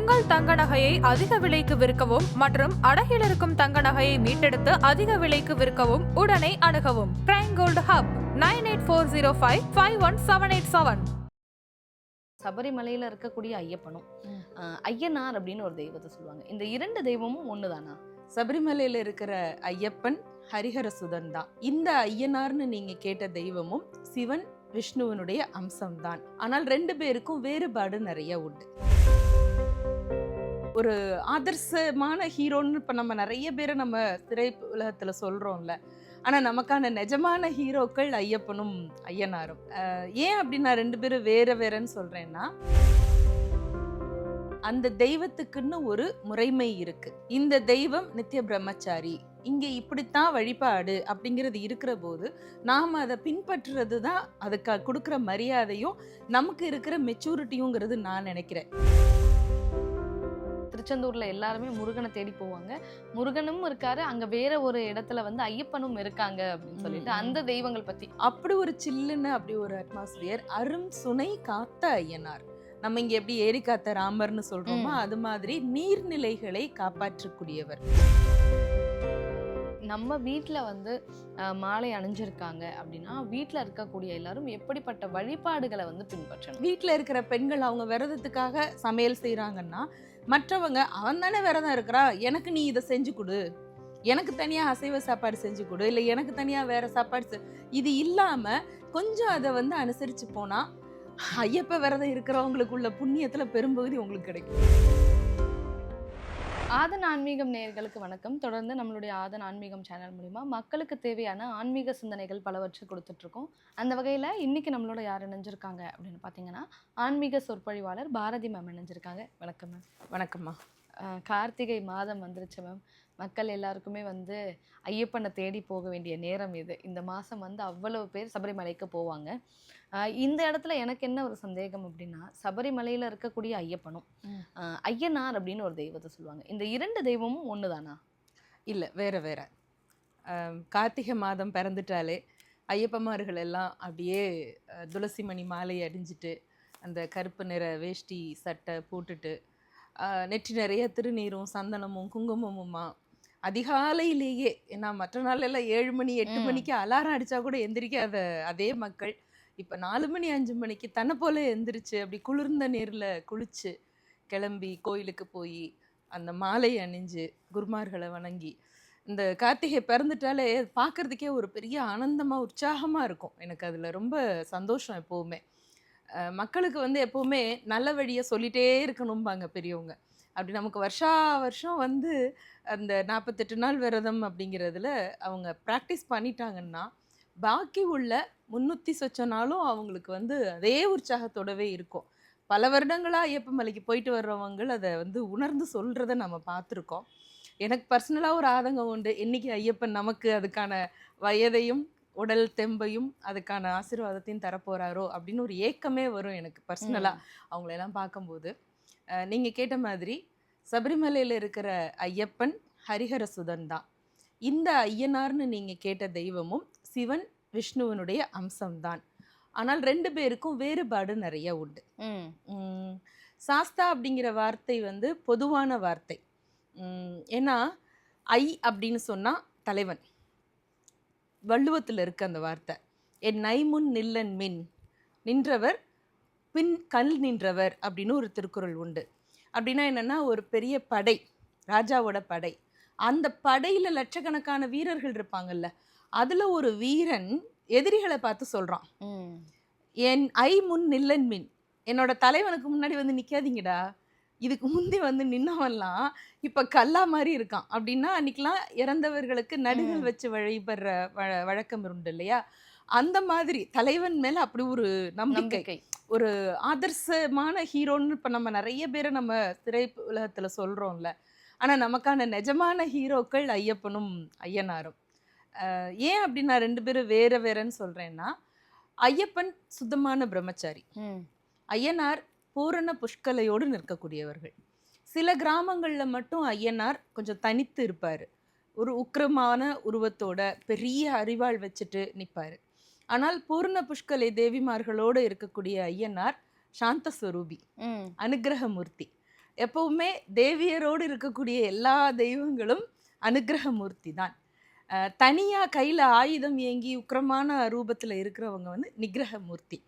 உங்கள் தங்க நகையை அதிக விலைக்கு விற்கவும் மற்றும் அடகில் இருக்கும் தங்க நகையை மீட்டெடுத்து அதிக விலைக்கு விற்கவும் உடனே அணுகவும். Prime gold hub nine eight four zero five five one seven eight seven சபரிமலையில இருக்கக்கூடிய ஐயப்பனும் ஐயனார் அப்படின்னு ஒரு தெய்வத்தை சொல்லுவாங்க. இந்த இரண்டு தெய்வமும் ஒண்ணுதானா? சபரிமலையில இருக்கிற ஐயப்பன் ஹரிஹர சுதன் தான். இந்த ஐயனார்னு நீங்க கேட்ட தெய்வமும் சிவன் விஷ்ணுவனுடைய அம்சம்தான். ஆனால் ரெண்டு பேருக்கும் வேறுபாடு நிறைய உண்டு. ஒரு ஆதர்சமான ஹீரோன்னு இப்போ நம்ம நிறைய பேரை நம்ம திரை உலகத்தில் சொல்கிறோம்ல ஆனால் நமக்கான நிஜமான ஹீரோக்கள் ஐயப்பனும் ஐயனாரும். ஏன் அப்படி நான் ரெண்டு பேரும் வேற வேறன்னு சொல்கிறேன்னா அந்த தெய்வத்துக்குன்னு ஒரு முறைமை இருக்கு. இந்த தெய்வம் நித்திய பிரம்மச்சாரி. இங்கே இப்படித்தான் வழிபாடு அப்படிங்கிறது இருக்கிற போது நாம் அதை பின்பற்றுறது தான் அதுக்கு கொடுக்குற மரியாதையும் நமக்கு இருக்கிற மெச்சூரிட்டியுங்கிறது நான் நினைக்கிறேன். திருச்செந்தூர்ல எல்லாருமே முருகனை தேடி போவாங்க. முருகனும் இருக்காரு. அங்க வேற ஒரு இடத்துல வந்து ஐயப்பனும் இருக்காங்க அப்படின்னு சொல்லிட்டு. அந்த தெய்வங்கள் பத்தி. அப்படி ஒரு சில்லுன்னு அப்படி ஒரு அட்மாஸ்பியர் அரும் சுனை காத்த ஐயனார். நம்ம இங்க எப்படி ஏரி காத்த ராமர்னு சொல்றோமோ ம். அது மாதிரி நீர்நிலைகளை காப்பாற்றக்கூடியவர். நம்ம வீட்டில் வந்து மாலை அணிஞ்சிருக்காங்க அப்படின்னா வீட்டில் இருக்கக்கூடிய எல்லாரும் எப்படிப்பட்ட வழிபாடுகளை வந்து பின்பற்றணும்? வீட்டில் இருக்கிற பெண்கள் அவங்க விரதத்துக்காக சமையல் செய்கிறாங்கன்னா மற்றவங்க அவன் தானே விரதம் இருக்கிறா? எனக்கு நீ இதை செஞ்சு கொடு. எனக்கு தனியாக அசைவ சாப்பாடு செஞ்சு கொடு. இல்லை எனக்கு தனியாக வேறு சாப்பாடு இது இல்லாமல் கொஞ்சம் அதை வந்து அனுசரித்து போனால் ஐயப்ப விரதம் இருக்கிறவங்களுக்குள்ள புண்ணியத்தில் பெரும்பகுதி உங்களுக்கு கிடைக்கும். ஆதன் ஆன்மீகம் நேயர்களுக்கு வணக்கம். தொடர்ந்து நம்மளுடைய ஆதன் ஆன்மீகம் சேனல் மூலிமா மக்களுக்கு தேவையான ஆன்மீக சிந்தனைகள் பலவற்றை கொடுத்துட்டு இருக்கோம் அந்த வகையில் இன்னைக்கு நம்மளோட யார் இணைஞ்சிருக்காங்க அப்படின்னு பார்த்தீங்கன்னா ஆன்மீக சொற்பொழிவாளர் பாரதி மேம் இணைஞ்சிருக்காங்க. வணக்கம் மேம் வணக்கம்மா கார்த்திகை மாதம் வந்துருச்சு மேம் மக்கள் எல்லாருக்குமே வந்து ஐயப்பனை தேடி போக வேண்டிய நேரம் இது. இந்த மாதம் வந்து அவ்வளவு பேர் சபரிமலைக்கு போவாங்க. இந்த இடத்துல எனக்கு என்ன ஒரு சந்தேகம் அப்படின்னா சபரிமலையில் இருக்கக்கூடிய ஐயப்பனும் ஐயனார் அப்படின்னு ஒரு தெய்வத்தை சொல்லுவாங்க. இந்த இரண்டு தெய்வமும் ஒண்ணுதானா? இல்லை வேற வேற. கார்த்திகை மாதம் பிறந்துட்டாலே ஐயப்பமார்கள் எல்லாம் அப்படியே அஹ், துளசி மணி மாலை அடிஞ்சிட்டு அந்த கருப்பு நிற வேஷ்டி சட்டை போட்டுட்டு நெற்றி நிறைய திருநீரும் சந்தனமும் குங்குமமுமா அதிகாலையிலேயே ஏன்னா மற்ற நாள் எல்லாம் ஏழு மணி எட்டு. மணிக்கு அலாரம் அடிச்சா கூட எந்திரிக்காத அதே மக்கள். இப்போ நாலு மணி அஞ்சு மணிக்கு தன்னை போல எந்திரிச்சு அப்படி குளிர்ந்த நீரில் குளிச்சு கிளம்பி கோயிலுக்கு போய் அந்த மாலை அணிஞ்சு குருமார்களை வணங்கி இந்த கார்த்திகை பிறந்துட்டாலே பார்க்கறதுக்கே ஒரு பெரிய ஆனந்தமாக உற்சாகமாக இருக்கும். எனக்கு அதில் ரொம்ப சந்தோஷம் எப்போவுமே. மக்களுக்கு வந்து எப்போவுமே நல்ல வழியை சொல்லிட்டே இருக்கணும்பாங்க பெரியவங்க. அப்படி நமக்கு வருஷா வருஷம் வந்து அந்த நாற்பத்தெட்டு நாள் விரதம் அப்படிங்கிறதுல அவங்க ப்ராக்டிஸ் பண்ணிட்டாங்கன்னா பாக்கி உள்ள முந்நூற்றி சொச்ச நாளும் அவங்களுக்கு வந்து அதே உற்சாகத்தோடவே இருக்கும். பல வருடங்களாக ஐயப்ப மலைக்கு போயிட்டு வர்றவங்க அதை வந்து உணர்ந்து சொல்கிறத நம்ம பார்த்துருக்கோம். எனக்கு பர்சனலாக ஒரு ஆதங்கம் உண்டு. என்னைக்கு ஐயப்பன் நமக்கு அதுக்கான வயதையும் உடல் தெம்பையும் அதுக்கான ஆசீர்வாதத்தையும் தரப்போறாரோ அப்படின்னு ஒரு ஏக்கமே வரும் எனக்கு பர்சனலாக அவங்களெல்லாம் பார்க்கும்போது. அஹ், நீங்க கேட்ட மாதிரி சபரிமலையில் இருக்கிற ஐயப்பன் ஹரிஹர சுதன் தான். இந்த ஐயனார்னு நீங்க கேட்ட தெய்வமும் சிவன் விஷ்ணுவனுடைய அம்சம்தான் ஆனால் ரெண்டு பேருக்கும் வேறுபாடு நிறைய உண்டு. சாஸ்தா அப்படிங்கிற வார்த்தை வந்து பொதுவான வார்த்தை. ஏன்னா ஐ அப்படின்னு சொன்னா தலைவன். வள்ளுவத்தில் இருக்கு அந்த வார்த்தை. என் நைமுன் நில்லன் மின். நின்றவர் பின் கல் நின்றவர் அப்படின்னு ஒரு திருக்குறள் உண்டு. அப்படின்னா என்னன்னா ஒரு பெரிய படை ராஜாவோட படை. அந்த படையில லட்சக்கணக்கான வீரர்கள் இருப்பாங்கல்ல அதுல ஒரு வீரன் எதிரிகளை பார்த்து சொல்றான். ம். என் ஐ முன் நில்லன் மின். என்னோட தலைவனுக்கு முன்னாடி வந்து நிக்காதீங்கடா. இதுக்கு முந்தி வந்து நின்னவன்லாம் இப்ப கல்லா மாதிரி இருக்கான். அப்படின்னா அன்னைக்கெல்லாம் இறந்தவர்களுக்கு நடுகள். வச்சு வழிபடுற வழ- வழக்கம் உண்டு இல்லையா? அந்த மாதிரி தலைவன் மேல அப்படி ஒரு நம்பிக்கை. ஒரு ஆதர்சமான ஹீரோன்னு இப்ப நம்ம நிறைய பேரை நம்ம திரை உலகத்துல சொல்றோம்ல. ஆனா நமக்கான நிஜமான ஹீரோக்கள் ஐயப்பனும் ஐயனாரும். ஏன் அப்படி நான் ரெண்டு பேரும் வேற வேறன்னு சொல்றேன்னா ஐயப்பன் சுத்தமான பிரம்மச்சாரி. ஐயனார் பூரண புஷ்கலையோடு நிற்கக்கூடியவர்கள். சில கிராமங்கள்ல மட்டும் ஐயனார் கொஞ்சம் தனித்து இருப்பாரு. ஒரு உக்கிரமான உருவத்தோட பெரிய அரிவாள் வச்சுட்டு நிற்பாரு ஆனால் பூர்ண புஷ்கலை தேவிமார்களோடு இருக்கக்கூடிய ஐயனார் சாந்த ஸ்வரூபி ம். அனுக்கிரகமூர்த்தி எப்பவுமே தேவியரோடு இருக்கக்கூடிய எல்லா தெய்வங்களும் அனுக்கிரகமூர்த்தி தான் அஹ் தனியா கையில ஆயுதம் ஏங்கி உக்கிரமான ரூபத்துல இருக்கிறவங்க வந்து நிகிரகமூர்த்தி.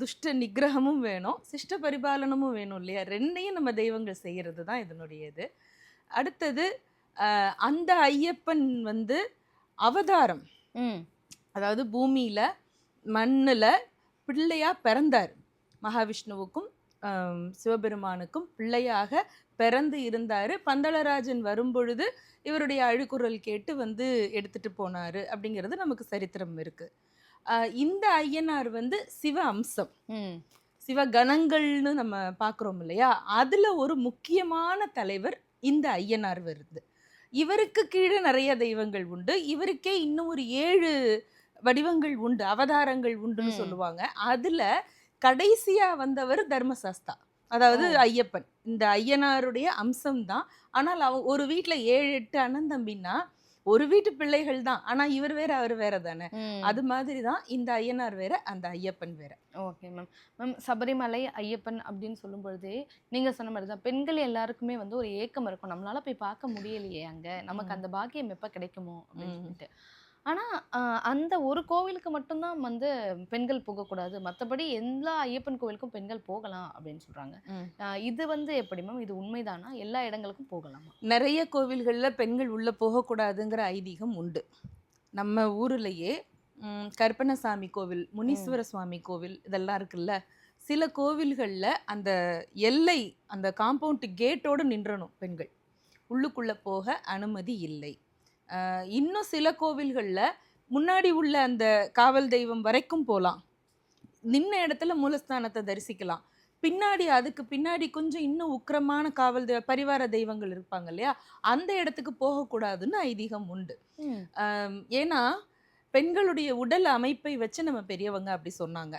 துஷ்ட நிகிரகமும் வேணும் சிஷ்ட பரிபாலனமும் வேணும் இல்லையா? ரெண்டையும் நம்ம தெய்வங்கள் செய்யறது தான் இதனுடைய இது அடுத்தது அந்த ஐயப்பன் வந்து அவதாரம். அதாவது பூமியில மண்ணுல பிள்ளையா பிறந்தார். மகாவிஷ்ணுவுக்கும் சிவபெருமானுக்கும் பிள்ளையாக பிறந்து இருந்தாரு. பந்தளராஜன் வரும்பொழுது இவருடைய அழுக்குரல் கேட்டு வந்து எடுத்துட்டு போனாரு அப்படிங்கிறது நமக்கு சரித்திரம் இருக்கு. ஆஹ் இந்த ஐயனார் வந்து சிவ அம்சம். சிவகணங்கள்னு நம்ம பார்க்குறோம் இல்லையா? அதில் ஒரு முக்கியமான தலைவர் இந்த ஐயனார் வருது. இவருக்கு கீழே நிறைய தெய்வங்கள் உண்டு. இவருக்கே இன்னும் ஒரு ஏழு வடிவங்கள் உண்டு அவதாரங்கள் உண்டுன்னு. சொல்லுவாங்க. அதுல கடைசியா வந்தவர் தர்மசாஸ்தா. அதாவது. ஐயப்பன். இந்த ஐயனாருடைய அம்சம்தான். ஆனால் அவ ஒரு வீட்ல ஏழு எட்டு அண்ணன் தம்பின்னா ஒரு வீட்டு பிள்ளைகள் தான். ஆனா இவர் வேற அவர் வேற தானே. அது மாதிரி தான் இந்த ஐயனார் வேற அந்த ஐயப்பன் வேற. Okay ma'am. Ma'am Sabarimala Ayyappan அப்படின்னு சொல்லும் பொழுதே நீங்க சொன்ன மாதிரி தான் பெண்கள் எல்லாருக்குமே வந்து ஒரு ஏக்கம் இருக்கும். நம்மளால போய் பார்க்க முடியலையே அங்க. நமக்கு. அந்த பாக்கியம் எப்ப கிடைக்குமோ அப்படின்னு. சொல்லிட்டு. ஆனா ஆஹ், அந்த ஒரு கோவிலுக்கு மட்டும்தான் வந்து பெண்கள் போகக்கூடாது. மற்றபடி எல்லா ஐயப்பன் கோவிலுக்கும் பெண்கள் போகலாம் அப்படின்னு. ஆஹ், இது வந்து எப்படி மேம் இது உண்மைதானா? எல்லா இடங்களுக்கும் போகலாமா? நிறைய கோவில்கள்ல பெண்கள் உள்ள போகக்கூடாதுங்கிற ஐதீகம் உண்டு. நம்ம ஊர்லயே ம், கருப்பணசாமி கோவில் முனீஸ்வர சுவாமி கோவில் இதெல்லாம் இருக்குல்ல சில கோவில்கள்ல அந்த எல்லை அந்த காம்பவுண்ட் கேட்டோட நின்றணும் பெண்கள். உள்ளுக்குள்ள போக அனுமதி இல்லை. இன்னும் சில கோவில்கள்ல முன்னாடி உள்ள அந்த காவல் தெய்வம் வரைக்கும் போகலாம் நின்ன இடத்துல மூலஸ்தானத்தை தரிசிக்கலாம். பின்னாடி அதுக்கு பின்னாடி கொஞ்சம் இன்னும் உக்கிரமான காவல் தெய்வ பரிவார தெய்வங்கள் இருப்பாங்க இல்லையா? அந்த இடத்துக்கு போகக்கூடாதுன்னு ஐதீகம் உண்டு. ஏன்னா பெண்களுடைய உடல் அமைப்பை வச்சு நம்ம பெரியவங்க அப்படி சொன்னாங்க.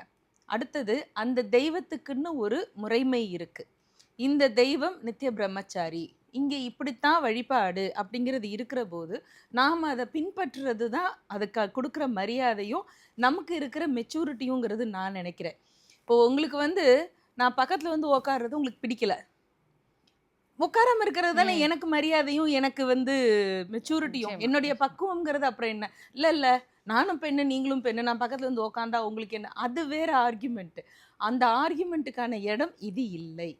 அடுத்தது அந்த தெய்வத்துக்குன்னு ஒரு முறைமை இருக்கு. இந்த தெய்வம் நித்திய பிரம்மச்சாரி. இங்கே இப்படித்தான் வழிபாடு அப்படிங்கிறது இருக்கிற போது நாம் அதை பின்பற்றுறது தான் அதுக்கு கொடுக்குற மரியாதையும் நமக்கு இருக்கிற மெச்சூரிட்டியுங்கிறது நான் நினைக்கிறேன். இப்போ உங்களுக்கு வந்து நான் பக்கத்தில் வந்து உட்கார்றது உங்களுக்கு பிடிக்கல. உட்காராம இருக்கிறது தானே. எனக்கு மரியாதையும் எனக்கு வந்து மெச்சூரிட்டியும். என்னுடைய பக்குவம்ங்கிறது அப்புறம் என்ன? இல்ல இல்ல நானும் பெண்ணு நீங்களும் பெண்ணு நான் பக்கத்துல வந்து உட்காந்தா உங்களுக்கு என்ன? அது வேற ஆர்கியூமெண்ட் அந்த ஆர்கியூமெண்ட்டுக்கான இடம் இது இல்லை.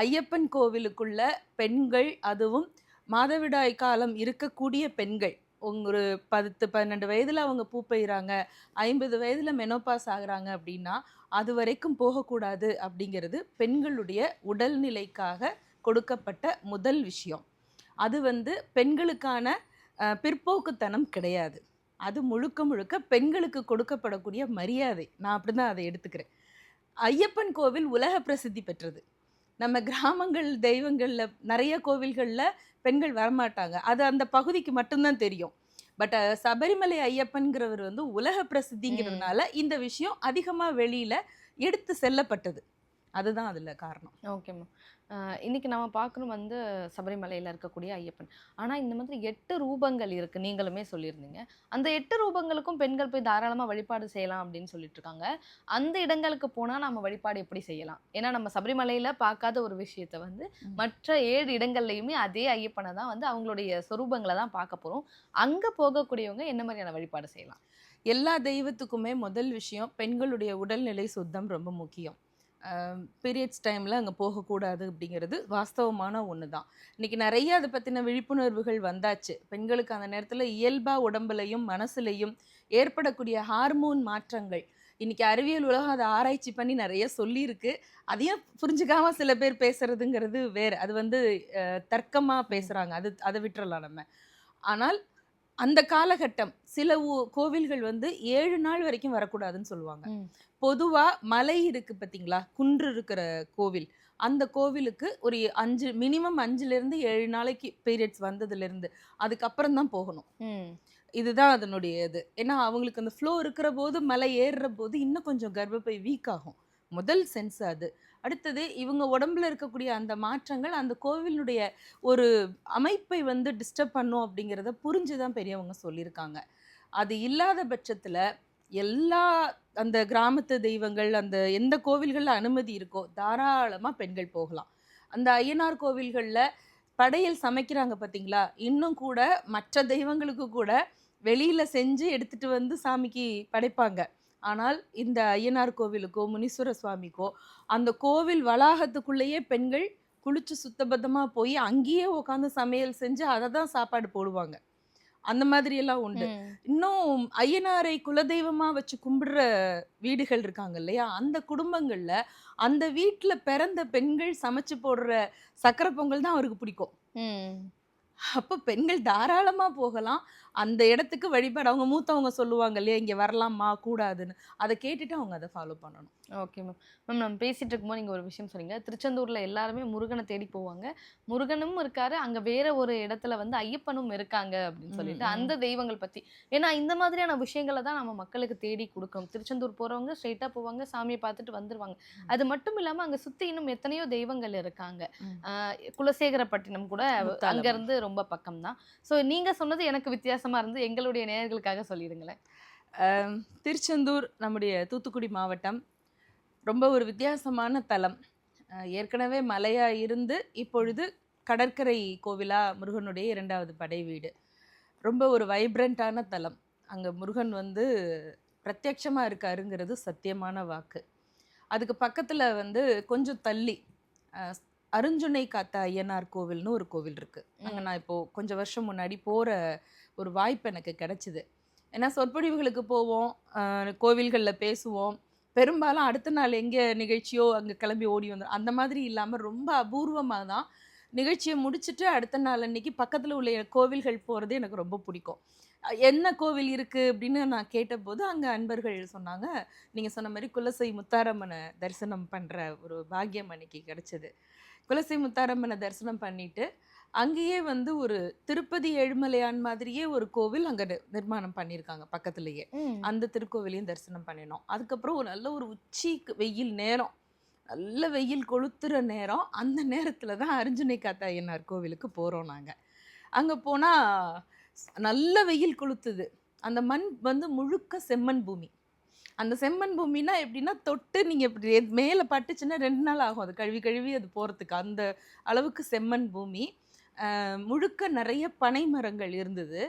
ஐயப்பன் கோவிலுக்குள்ள பெண்கள் அதுவும் மாதவிடாய் காலம் இருக்கக்கூடிய பெண்கள். ஒரு பத்து பன்னெண்டு வயதில் அவங்க பூ பெய்கிறாங்க ஐம்பது வயதில் மெனோபாஸ் ஆகுறாங்க அப்படின்னா அது வரைக்கும் போகக்கூடாது அப்படிங்கிறது பெண்களுடைய உடல்நிலைக்காக கொடுக்கப்பட்ட முதல் விஷயம். அது வந்து பெண்களுக்கான பிற்போக்குத்தனம் கிடையாது. அது முழுக்க முழுக்க பெண்களுக்கு கொடுக்கப்படக்கூடிய மரியாதை. நான் அப்படிதான் அதை எடுத்துக்கிறேன். ஐயப்பன் கோவில் உலக பிரசித்தி பெற்றது. நம்ம கிராமங்கள் தெய்வங்கள்ல நிறைய கோவில்கள்ல பெண்கள் வரமாட்டாங்க. அது அந்த பகுதிக்கு மட்டும்தான் தெரியும். பட் சபரிமலை ஐயப்பன்கிறவர் வந்து உலக பிரசித்திங்கிறதுனால இந்த விஷயம் அதிகமா வெளியில எடுத்து செல்லப்பட்டது. அதுதான் அதுல காரணம். ஓகே மேம் இன்னைக்கு நம்ம பார்க்கணும் வந்து சபரிமலையில் இருக்கக்கூடிய ஐயப்பன். ஆனால் இந்த மாதிரி எட்டு ரூபங்கள் இருக்கு நீங்களுமே சொல்லியிருந்தீங்க. அந்த எட்டு ரூபங்களுக்கும் பெண்கள் போய் தாராளமாக வழிபாடு செய்யலாம் அப்படின்னு சொல்லிட்டு இருக்காங்க அந்த இடங்களுக்கு போனால் நம்ம வழிபாடு எப்படி செய்யலாம்? ஏன்னா நம்ம சபரிமலையில் பார்க்காத ஒரு விஷயத்த வந்து. மற்ற ஏழு இடங்கள்லையுமே அதே ஐயப்பனை தான் வந்து அவங்களுடைய சொரூபங்களை தான் பார்க்க போகிறோம் அங்கே போகக்கூடியவங்க என்ன மாதிரியான வழிபாடு செய்யலாம்? எல்லா தெய்வத்துக்குமே முதல் விஷயம் பெண்களுடைய உடல்நிலை சுத்தம் ரொம்ப முக்கியம். பீரியட்ஸ் டைமில் அங்கே போகக்கூடாது அப்படிங்கிறது வாஸ்தவமான ஒன்று தான் இன்றைக்கி நிறைய அதை பற்றின விழிப்புணர்வுகள் வந்தாச்சு. பெண்களுக்கு அந்த நேரத்தில் இயல்பாக உடம்புலையும் மனசுலையும் ஏற்படக்கூடிய ஹார்மோன் மாற்றங்கள். இன்னைக்கு அறிவியல் உலகம் அதை ஆராய்ச்சி பண்ணி நிறைய சொல்லியிருக்கு. அதையும் புரிஞ்சுக்காம சில பேர் பேசுறதுங்கிறது வேறு. அது வந்து தர்க்கமாக பேசுகிறாங்க அது அதை விட்டுறலாம் நம்ம. ஆனால் அந்த காலகட்டம் சில ஊ- கோவில்கள் வந்து ஏழு நாள் வரைக்கும் வரக்கூடாதுன்னு சொல்லுவாங்க. ம். பொதுவா மலை இருக்கு பாத்தீங்களா? குன்று இருக்கிற கோவில். அந்த கோவிலுக்கு ஒரு அஞ்சு மினிமம் அஞ்சுல இருந்து ஏழு நாளைக்கு பீரியட்ஸ் வந்ததுல இருந்து அதுக்கப்புறம் தான் போகணும். இதுதான் அதனுடைய இது. ஏன்னா அவங்களுக்கு அந்த ஃப்ளோ இருக்கிற போது மலை ஏறுற போது இன்னும் கொஞ்சம் கர்ப்பப்பை வீக் ஆகும். முதல் சென்ஸ் அது. அடுத்தது இவங்க உடம்புல இருக்கக்கூடிய அந்த மாற்றங்கள் அந்த கோவிலுடைய ஒரு அமைப்பை வந்து டிஸ்டர்ப் பண்ணும் அப்படிங்கிறத புரிஞ்சு தான் பெரியவங்க சொல்லியிருக்காங்க. அது இல்லாத பட்சத்தில் எல்லா அந்த கிராமத்து தெய்வங்கள் அந்த எந்த கோவில்களில் அனுமதி இருக்கோ தாராளமாக பெண்கள் போகலாம். அந்த ஐயனார் கோவில்களில் படையல் சமைக்கிறாங்க பார்த்தீங்களா இன்னும் கூட மற்ற தெய்வங்களுக்கு கூட வெளியில் செஞ்சு எடுத்துகிட்டு வந்து சாமிக்கு படைப்பாங்க. ஆனால் இந்த ஐயனார் கோவிலுக்கோ முனீஸ்வர சுவாமிக்கோ அந்த கோவில் வளாகத்துக்குள்ளேயே பெண்கள் குளிச்சு சுத்தபத்தமா போய் அங்கேயே உட்காந்து சமையல் செஞ்சு அதை தான் சாப்பாடு போடுவாங்க அந்த மாதிரி எல்லாம் உண்டு. இன்னும் ஐயனாரை குலதெய்வமா வச்சு கும்பிடுற வீடுகள் இருக்காங்க இல்லையா அந்த குடும்பங்கள்ல அந்த வீட்ல பிறந்த பெண்கள் சமைச்சு போடுற சக்கரை பொங்கல் தான் அவருக்கு பிடிக்கும். அப்போ பெண்கள் தாராளமா போகலாம். அந்த இடத்துக்கு வழிபாடு அவங்க மூத்தவங்க சொல்லுவாங்க இல்லையா? இங்க வரலாமா? கூடாதுன்னு. அதை கேட்டுட்டு அவங்க அதை ஃபாலோ பண்ணணும். ஓகே மேம் மேம் நம்ம பேசிட்டு இருக்கும்போது நீங்கள் ஒரு விஷயம் சொன்னீங்க திருச்செந்தூர்ல எல்லாருமே முருகனை தேடி போவாங்க. முருகனும் இருக்காரு. அங்க வேற ஒரு இடத்துல வந்து ஐயப்பனும் இருக்காங்க அப்படின்னு சொல்லிட்டு. அந்த தெய்வங்கள் பத்தி. ஏன்னா இந்த மாதிரியான விஷயங்களை தான் நம்ம மக்களுக்கு தேடி கொடுக்கணும். திருச்செந்தூர் போறவங்க ஸ்ட்ரெயிட்டா போவாங்க. சாமியை பார்த்துட்டு வந்துருவாங்க. அது மட்டும் இல்லாம அங்க சுத்தி இன்னும் எத்தனையோ தெய்வங்கள் இருக்காங்க. குலசேகரப்பட்டினம் கூட முத்தாலம். அங்க இருந்து ரொம்ப பக்கம் தான் ஸோ நீங்கள் சொன்னது எனக்கு வித்தியாசமாக இருந்து எங்களுடைய நேயர்களுக்காக சொல்லிடுங்களேன். திருச்செந்தூர் நம்முடைய தூத்துக்குடி மாவட்டம் ரொம்ப ஒரு வித்தியாசமான தலம். ஏற்கனவே மலையாக இருந்து இப்பொழுது கடற்கரை கோவிலா முருகனுடைய இரண்டாவது படை வீடு. ரொம்ப ஒரு வைப்ரண்ட்டான தலம். அங்கே முருகன் வந்து பிரத்யட்சமாக இருக்காருங்கிறது சத்தியமான வாக்கு. அதுக்கு பக்கத்தில் வந்து கொஞ்சம் தள்ளி அருஞ்சுனை காத்த ஐயனார் கோவில்னு ஒரு கோவில் இருக்குது அங்கே. நான் இப்போது கொஞ்சம் வருஷம் முன்னாடி போகிற ஒரு வாய்ப்பு எனக்கு கிடைச்சிது. ஏன்னா சொற்பொழிவுகளுக்கு போவோம் கோவில்களில் பேசுவோம். பெரும்பாலும் அடுத்த நாள் எங்கே நிகழ்ச்சியோ அங்கே கிளம்பி ஓடி வந்துடும் அந்த மாதிரி இல்லாமல் ரொம்ப அபூர்வமாக தான் நிகழ்ச்சியை முடிச்சுட்டு அடுத்த நாள் அன்னைக்கு பக்கத்தில் உள்ள கோவில்கள் போகிறது எனக்கு ரொம்ப பிடிக்கும். என்ன கோவில் இருக்குது அப்படின்னு நான் கேட்டபோது அங்கே அன்பர்கள் சொன்னாங்க நீங்கள் சொன்ன மாதிரி குலசை முத்தாரம்மனை தரிசனம் பண்ணுற ஒரு பாக்கியம் அன்னைக்கு கிடைச்சது. குலசை முத்தாரம்மனை தரிசனம் பண்ணிட்டு அங்கேயே வந்து ஒரு திருப்பதி ஏழுமலையான் மாதிரியே ஒரு கோவில் அங்கே நிர்மாணம் பண்ணியிருக்காங்க பக்கத்துலேயே. அந்த திருக்கோவிலையும் தரிசனம் பண்ணினோம். அதுக்கப்புறம் ஒரு நல்ல ஒரு உச்சி வெயில் நேரம். நல்ல வெயில் கொளுத்துற நேரம். அந்த நேரத்தில் தான் அர்ஜுனை காத்த ஐயனார் கோவிலுக்கு போகிறோம் நாங்கள் அங்கே போனால் நல்ல வெயில் கொளுத்துது. அந்த மண் வந்து முழுக்க செம்மண் பூமி. அந்த செம்மண் பூமினா எப்படின்னா தொட்டு நீங்கள் இப்படி மேலே பட்டுச்சுன்னா ரெண்டு நாள் ஆகும். அது கழுவி கழுவி அது போகிறதுக்கு அந்த அளவுக்கு செம்மண் பூமி. முழுக்க நிறைய பனை மரங்கள் இருந்தது.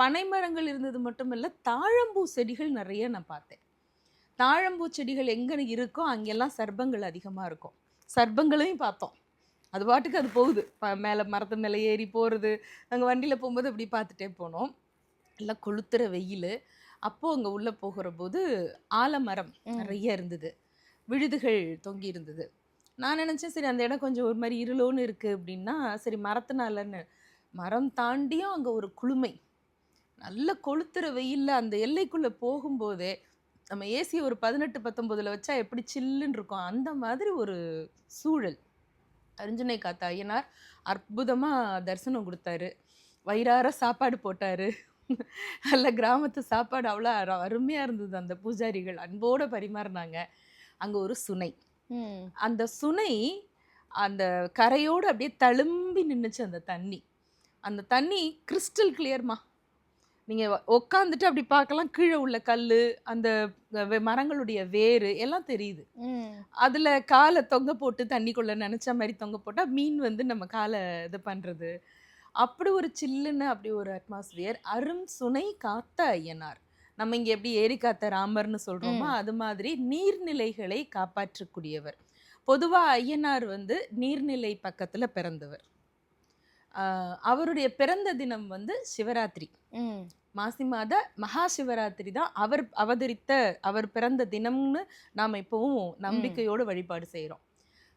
பனை மரங்கள் இருந்தது மட்டும் இல்ல தாழம்பூ செடிகள் நிறைய நான் பார்த்தேன். தாழம்பூ செடிகள் எங்க இருக்கோ அங்கெல்லாம் சர்ப்பங்கள் அதிகமா இருக்கும். சர்ப்பங்களையும் பார்த்தோம். அது பாட்டுக்கு அது போகுது. மேல மரத்து மேலே ஏறி போறது. நாங்க வண்டியில போகும்போது அப்படி பார்த்துட்டே போனோம். எல்லாம் கொளுத்துற வெயில். அப்போ அங்க உள்ள போகிற போது ஆலமரம் நிறைய இருந்தது. விழுதுகள் தொங்கி இருந்தது. நான் நினச்சேன் சரி அந்த இடம் கொஞ்சம் ஒரு மாதிரி இருளோன்னு இருக்குது அப்படின்னா சரி மரத்தினாலன்னு. மரம் தாண்டியும் அங்கே ஒரு குளுமை. நல்ல கொளுத்துற வெயில்ல அந்த எல்லைக்குள்ளே போகும்போதே நம்ம ஏசி ஒரு பதினெட்டு பத்தொம்போதில் வச்சா எப்படி சில்லுன்னு இருக்கும். அந்த மாதிரி ஒரு சூழல். அரிஞ்சனை காத்த ஐயனார் அற்புதமாக தரிசனம் கொடுத்தாரு. வயிறார சாப்பாடு போட்டாரு. நல்ல கிராமத்து சாப்பாடு அவ்வளோ அரு- அருமையா இருந்தது. அந்த பூஜாரிகள் அன்போடு பரிமாறினாங்க. அங்கே ஒரு சுனை. அந்த சுனை அந்த கரையோடு அப்படியே தழும்பி நின்றுச்சு அந்த தண்ணி. அந்த தண்ணி கிறிஸ்டல் கிளியர்மா நீங்கள் உட்காந்துட்டு அப்படி பார்க்கலாம். கீழே உள்ள கல் அந்த மரங்களுடைய வேறு எல்லாம் தெரியுது. அதில் காலை தொங்க போட்டு தண்ணிக்குள்ளே நினச்ச மாதிரி தொங்க போட்டால் மீன் வந்து நம்ம காலை இது பண்ணுறது அப்படி ஒரு சில்லுன்னு அப்படி ஒரு அட்மாஸ்பியர் அரும் சுனை காத்த ஐயனார். நம்ம இங்கே எப்படி ஏரி காத்த ராமர்னு சொல்கிறோமோ அது மாதிரி நீர்நிலைகளை காப்பாற்றக்கூடியவர். பொதுவாக ஐயனார் வந்து நீர்நிலை பக்கத்தில் பிறந்தவர். அவருடைய பிறந்த தினம் வந்து சிவராத்திரி. மாசி மாத மகா சிவராத்திரி தான் அவர் அவதரித்த அவர் பிறந்த தினம்னு நாம் இப்போவும் நம்பிக்கையோடு வழிபாடு செய்கிறோம்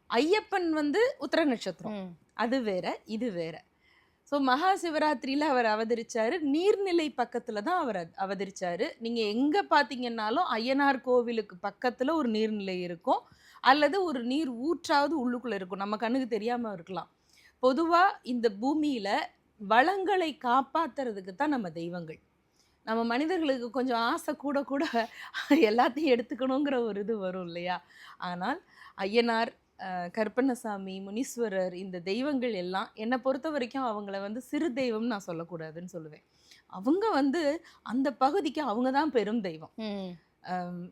ஐயப்பன் வந்து உத்தர நட்சத்திரம். அது வேற இது வேற. ஸோ மகா சிவராத்திரியில் அவர் அவதரிச்சாரு. நீர்நிலை பக்கத்தில் தான் அவர் அத்- அவதரிச்சாரு. நீங்கள் எங்கே பார்த்தீங்கன்னாலும் ஐயனார் கோவிலுக்கு பக்கத்தில் ஒரு நீர்நிலை இருக்கும். அல்லது ஒரு நீர் ஊற்றாவது உள்ளுக்குள்ளே இருக்கும். நம்ம கண்ணுக்கு தெரியாமல் இருக்கலாம். பொதுவாக இந்த பூமியில் வளங்களை காப்பாத்துறதுக்கு தான் நம்ம தெய்வங்கள். நம்ம மனிதர்களுக்கு கொஞ்சம் ஆசை கூட கூட எல்லாத்தையும் எடுத்துக்கணுங்கிற ஒரு இது வரும் இல்லையா? ஆனால் ஐயனார் கருப்பண்ணசாமி முனீஸ்வரர் இந்த தெய்வங்கள் எல்லாம் என்னை பொறுத்த வரைக்கும் அவங்கள வந்து சிறு தெய்வம் நான் சொல்லக்கூடாதுன்னு சொல்லுவேன். அவங்க வந்து அந்த பகுதிக்கு அவங்க தான் பெரும் தெய்வம்.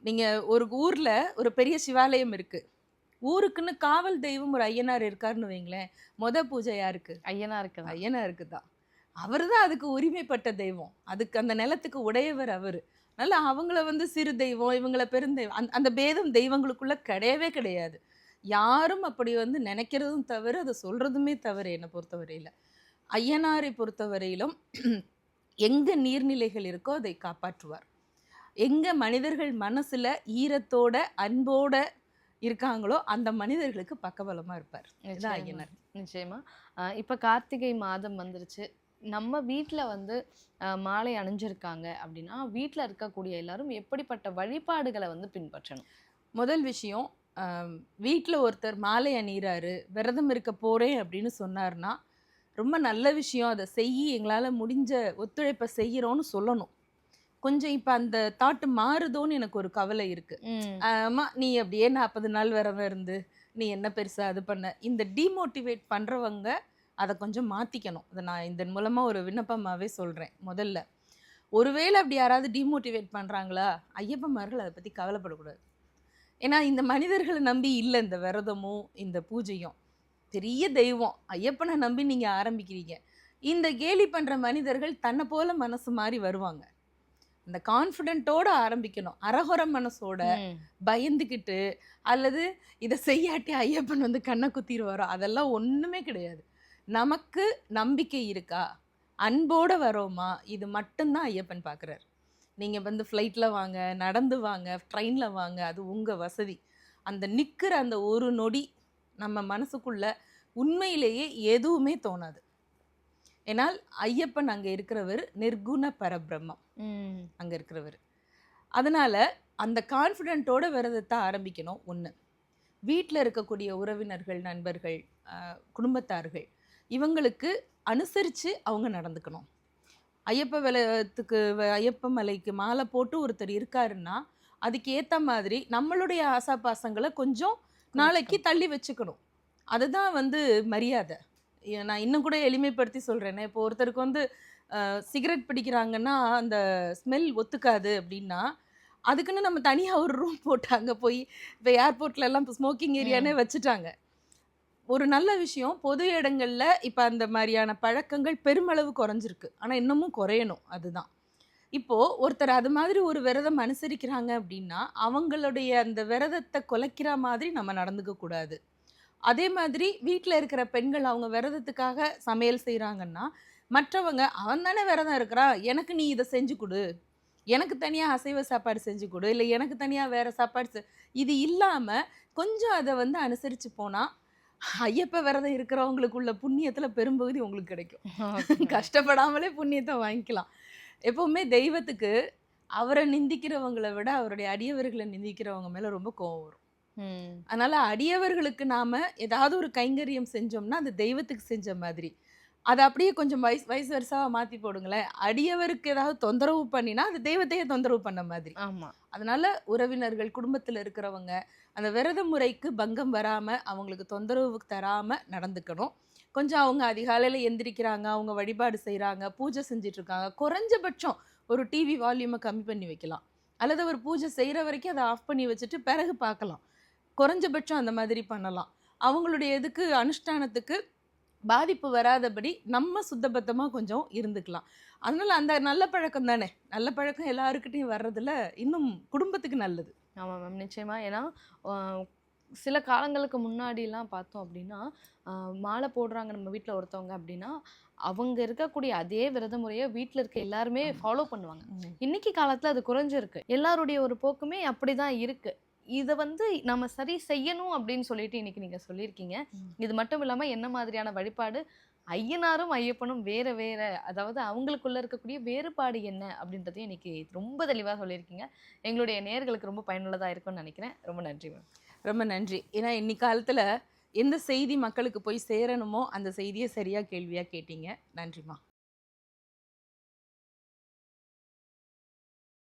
நீங்கள் ஒரு ஊரில் ஒரு பெரிய சிவாலயம் இருக்குது ஊருக்குன்னு காவல் தெய்வம் ஒரு ஐயனார் இருக்காருன்னு வைங்களேன் மொத பூஜை யாருக்கு? ஐயனா இருக்குதா ஐயனாருக்கு தான். அவர் தான் அதுக்கு உரிமைப்பட்ட தெய்வம். அதுக்கு அந்த நிலத்துக்கு உடையவர் அவர். அதனால அவங்கள வந்து சிறு தெய்வம் இவங்கள பெருந்தெய்வம் அந்த அந்த பேதம் தெய்வங்களுக்குள்ள கிடையவே கிடையாது. யாரும் அப்படி வந்து நினைக்கிறதும் தவறு அதை சொல்றதுமே தவறு என்னை பொறுத்தவரையில். ஐயனாரை பொறுத்தவரையிலும் எங்க நீர்நிலைகள் இருக்கோ அதை காப்பாற்றுவார். எங்க மனிதர்கள் மனசுல ஈரத்தோட அன்போட இருக்காங்களோ அந்த மனிதர்களுக்கு பக்கபலமா இருப்பார். இதுதான். ஐயனார். நிச்சயமா. ஆஹ் இப்ப கார்த்திகை மாதம் வந்துருச்சு. நம்ம வீட்ல வந்து மாலை அணிஞ்சிருக்காங்க அப்படின்னா வீட்ல இருக்கக்கூடிய எல்லாரும் எப்படிப்பட்ட வழிபாடுகளை வந்து பின்பற்றணும்? முதல் விஷயம் வீட்டில் ஒருத்தர் மாலை அணிகிறாரு விரதம் இருக்க போகிறேன் அப்படின்னு சொன்னார்னா ரொம்ப நல்ல விஷயம். அதை செய்யி எங்களால் முடிஞ்ச ஒத்துழைப்பை செய்கிறோன்னு சொல்லணும். கொஞ்சம் இப்போ அந்த தாட்டு மாறுதோன்னு எனக்கு ஒரு கவலை இருக்குது ஆமா நீ அப்படியே நாற்பது நாள் விரதம் இருந்து நீ என்ன பெருசா அது பண்ண? இந்த டீமோட்டிவேட் பண்றவங்க அதை கொஞ்சம் மாத்திக்கணும். அதை நான் இதன் மூலமா ஒரு விண்ணப்பமாவே சொல்றேன் முதல்ல. ஒருவேளை அப்படி யாராவது டீமோட்டிவேட் பண்றாங்களா? ஐயப்பன்மார்கள் அதை பத்தி கவலைப்படக்கூடாது. ஏன்னா இந்த மனிதர்களை நம்பி இல்லை இந்த விரதமும் இந்த பூஜையும். பெரிய தெய்வம். ஐயப்பனை நம்பி நீங்க ஆரம்பிக்கிறீங்க. இந்த கேலி பண்ற மனிதர்கள் தன்னை போல மனசு மாறி வருவாங்க. அந்த கான்ஃபிடென்ட்டோட ஆரம்பிக்கணும். அரகுர மனசோட. பயந்துக்கிட்டு அல்லது இதை செய்யாட்டி ஐயப்பன் வந்து கண்ணை குத்திடுவாரோ அதெல்லாம் ஒன்றுமே கிடையாது. நமக்கு நம்பிக்கை இருக்கா? அன்போட வரோமா? இது மட்டும்தான் ஐயப்பன் பார்க்குறாரு நீங்கள் வந்து ஃப்ளைட்டில் வாங்க நடந்து வாங்க ட்ரெயினில் வாங்க அது உங்கள் வசதி. அந்த நிற்கிற அந்த ஒரு நொடி நம்ம மனசுக்குள்ள உண்மையிலேயே எதுவுமே தோணாது. ஏன்னால் ஐயப்பன் அங்கே இருக்கிறவர் நிர்குண பரபிரம்மம். அங்கே இருக்கிறவர். அதனால் அந்த கான்ஃபிடென்ட்டோட விரதத்தை ஆரம்பிக்கணும். ஒன்று வீட்டில் இருக்கக்கூடிய உறவினர்கள் நண்பர்கள் குடும்பத்தார்கள் இவங்களுக்கு அனுசரித்து அவங்க நடந்துக்கணும். ஐயப்ப விலத்துக்கு ஐயப்ப மலைக்கு மாலை போட்டு ஒருத்தர் இருக்காருன்னா அதுக்கு ஏற்ற மாதிரி நம்மளுடைய ஆசாபாசங்களை கொஞ்சம் நாளைக்கு தள்ளி வச்சுக்கணும். அதுதான் வந்து மரியாதை. நான் இன்னும் கூட எளிமைப்படுத்தி சொல்கிறேனே இப்போ ஒருத்தருக்கு வந்து சிகரெட் பிடிக்கிறாங்கன்னா அந்த ஸ்மெல் ஒத்துக்காது அப்படின்னா அதுக்குன்னு நம்ம தனியாக ஒரு ரூம் போட்டாங்க போய் இப்போ ஏர்போர்ட்ல எல்லாம் இப்போ ஸ்மோக்கிங் ஏரியானே வச்சுட்டாங்க. ஒரு நல்ல விஷயம். பொது இடங்கள்ல இப்போ அந்த மாதிரியான பழக்கங்கள் பெருமளவு குறைஞ்சிருக்கு. ஆனால் இன்னமும் குறையணும். அதுதான். இப்போ ஒருத்தர் அது மாதிரி ஒரு விரதம் அனுசரிக்கிறாங்க அப்படின்னா அவங்களுடைய அந்த விரதத்தை குலைக்கிற மாதிரி நம்ம நடந்துக்க கூடாது. அதே மாதிரி வீட்டில் இருக்கிற பெண்கள் அவங்க விரதத்துக்காக சமையல் செய்கிறாங்கன்னா மற்றவங்க அவன் தானே விரதம் இருக்கிறான் எனக்கு நீ இதை செஞ்சு கொடு. எனக்கு தனியாக அசைவ சாப்பாடு செஞ்சு கொடு. இல்லை எனக்கு தனியாக வேறு சாப்பாடு செ இது இல்லாமல் கொஞ்சம் அதை வந்து அனுசரித்து போனால் ஐயப்ப விரதம் இருக்கிறவங்களுக்குள்ள புண்ணியத்தில் பெரும்பகுதி உங்களுக்கு கிடைக்கும். கஷ்டப்படாமலே புண்ணியத்தை வாங்கிக்கலாம். எப்பவுமே தெய்வத்துக்கு அவரை நிந்திக்கிறவங்களை விட அவருடைய அடியவர்களை நிந்திக்கிறவங்க மேலே ரொம்ப கோவம் வரும். அதனால அடியவர்களுக்கு நாம ஏதாவது ஒரு கைங்கரியம் செஞ்சோம்னா அது தெய்வத்துக்கு செஞ்ச மாதிரி. அதை அப்படியே கொஞ்சம் வயசு வயசு வருஷாவா மாத்தி போடுங்களேன். அடியவருக்கு ஏதாவது தொந்தரவு பண்ணினா அது தெய்வத்தையே தொந்தரவு பண்ண மாதிரி. ஆமா. அதனால உறவினர்கள் குடும்பத்தில் இருக்கிறவங்க அந்த விரத முறைக்கு பங்கம் வராம அவங்களுக்கு தொந்தரவு தராம நடந்துக்கணும். கொஞ்சம் அவங்க அதிகாலையில் எந்திரிக்கிறாங்க அவங்க வழிபாடு செய்கிறாங்க பூஜை செஞ்சுட்டு இருக்காங்க குறைஞ்சபட்சம் ஒரு டிவி வால்யூமை கம்மி பண்ணி வைக்கலாம். அல்லது ஒரு பூஜை செய்கிற வரைக்கும் அதை ஆஃப் பண்ணி வச்சுட்டு பிறகு பார்க்கலாம். குறைஞ்சபட்சம் அந்த மாதிரி பண்ணலாம். அவங்களுடைய இதுக்கு அனுஷ்டானத்துக்கு பாதிப்பு வராதபடி நம்ம சுத்தபத்தமாக கொஞ்சம் இருந்துக்கலாம். அதனால அந்த நல்ல பழக்கம் தானே. நல்ல பழக்கம் எல்லாருக்கிட்டையும் வர்றதுல இன்னும் குடும்பத்துக்கு நல்லது. ஆமா மேம் நிச்சயமா. ஏன்னா சில காலங்களுக்கு முன்னாடிலாம் பார்த்தோம் அப்படின்னா மாலை போடுறாங்க நம்ம வீட்டில் ஒருத்தவங்க அப்படின்னா அவங்க இருக்கக்கூடிய அதே விரத முறையை வீட்டில் இருக்க எல்லாருமே ஃபாலோ பண்ணுவாங்க. இன்னைக்கு காலத்துல அது குறைஞ்சிருக்கு. எல்லாருடைய ஒரு போக்குமே அப்படிதான் இருக்கு. இதை வந்து நம்ம சரி செய்யணும் அப்படின்னு சொல்லிட்டு இன்னைக்கு நீங்க சொல்லியிருக்கீங்க. இது மட்டும் இல்லாம என்ன மாதிரியான வழிபாடு? ஐயனாரும் ஐயப்பனும் வேற வேற அதாவது அவங்களுக்குள்ள இருக்கக்கூடிய வேறுபாடு என்ன அப்படின்றதையும் இன்னைக்கு ரொம்ப தெளிவா சொல்லியிருக்கீங்க. எங்களுடைய நேயர்களுக்கு ரொம்ப பயனுள்ளதா இருக்கும்னு நினைக்கிறேன். ரொம்ப நன்றி மேம். ரொம்ப நன்றி. ஏன்னா இன்னி காலத்தில் எந்த செய்தி மக்களுக்கு போய் சேரணுமோ அந்த செய்தியை சரியாக கேள்வியாக கேட்டீங்க. நன்றிம்மா